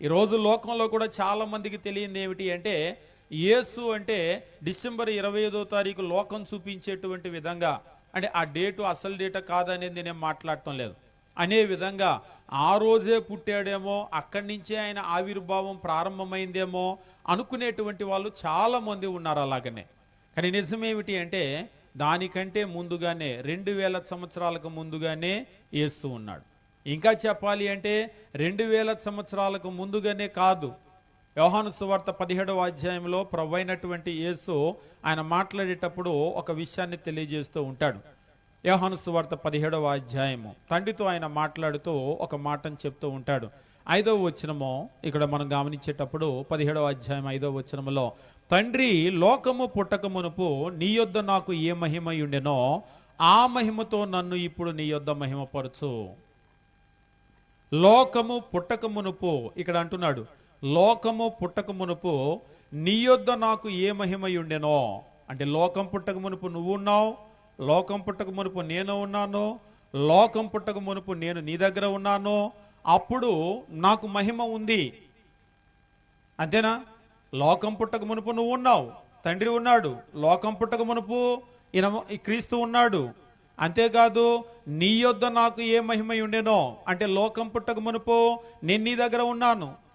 ఈరోజు లోకంలో కూడా చాలా మందికి తెలియంది ఏమిటి అంటే యేసు అంటే డిసెంబర్ ఇరవై ఐదో తారీఖు లోకం చూపించేటువంటి విధంగా అంటే ఆ డేటు అసలు డేటా కాదనేది నేను మాట్లాడటం లేదు. అనే విధంగా ఆ రోజే పుట్టాడేమో అక్కడి నుంచే ఆయన ఆవిర్భావం ప్రారంభమైందేమో అనుకునేటువంటి వాళ్ళు చాలామంది ఉన్నారు అలాగనే. కానీ నిజమేమిటి అంటే దానికంటే ముందుగానే రెండు వేల సంవత్సరాలకు ముందుగానే యేసు ఉన్నాడు. ఇంకా చెప్పాలి అంటే రెండు వేల సంవత్సరాలకు ముందుగానే కాదు. యోహాను సువార్త పదిహేడవ అధ్యాయంలో ప్రభు యేసు ఆయన మాట్లాడేటప్పుడు ఒక విషయాన్ని తెలియజేస్తూ ఉంటాడు. యోహాను సువార్త పదిహేడవ అధ్యాయము. తండ్రితో ఆయన మాట్లాడుతూ ఒక మాటను చెప్తూ ఉంటాడు. ఐదవ వచనము ఇక్కడ మనం గమనించేటప్పుడు పదిహేడవ అధ్యాయం ఐదవ వచనములో తండ్రి లోకము పుట్టక మునుపు నీ యొద్ద నాకు ఏ మహిమ ఉండెనో ఆ మహిమతో నన్ను ఇప్పుడు నీ యొద్ద మహిమపరచు. లోకము పుట్టక మునుపు ఇక్కడ అంటున్నాడు లోకము పుట్టక మునుపు నీ యొద్ద నాకు ఏ మహిమ ఉండెనో? అంటే లోకం పుట్టక మునుపు నువ్వు ఉన్నావు లోకం పుట్టక మునుపు నేను ఉన్నాను లోకం పుట్టక మునుపు నేను నీ దగ్గర ఉన్నాను అప్పుడు నాకు మహిమ ఉంది. అంతేనా? లోకం పుట్టక మునుపు నువ్వు ఉన్నావు తండ్రి ఉన్నాడు లోకం పుట్టక మునుపు ఈయన ఈ క్రీస్తు ఉన్నాడు అంతేకాదు నీ యొద్ద నాకు ఏ మహిమ ఉండేనో అంటే లోకం పుట్టక మునుపు నేను నీ దగ్గర ఉన్నాను.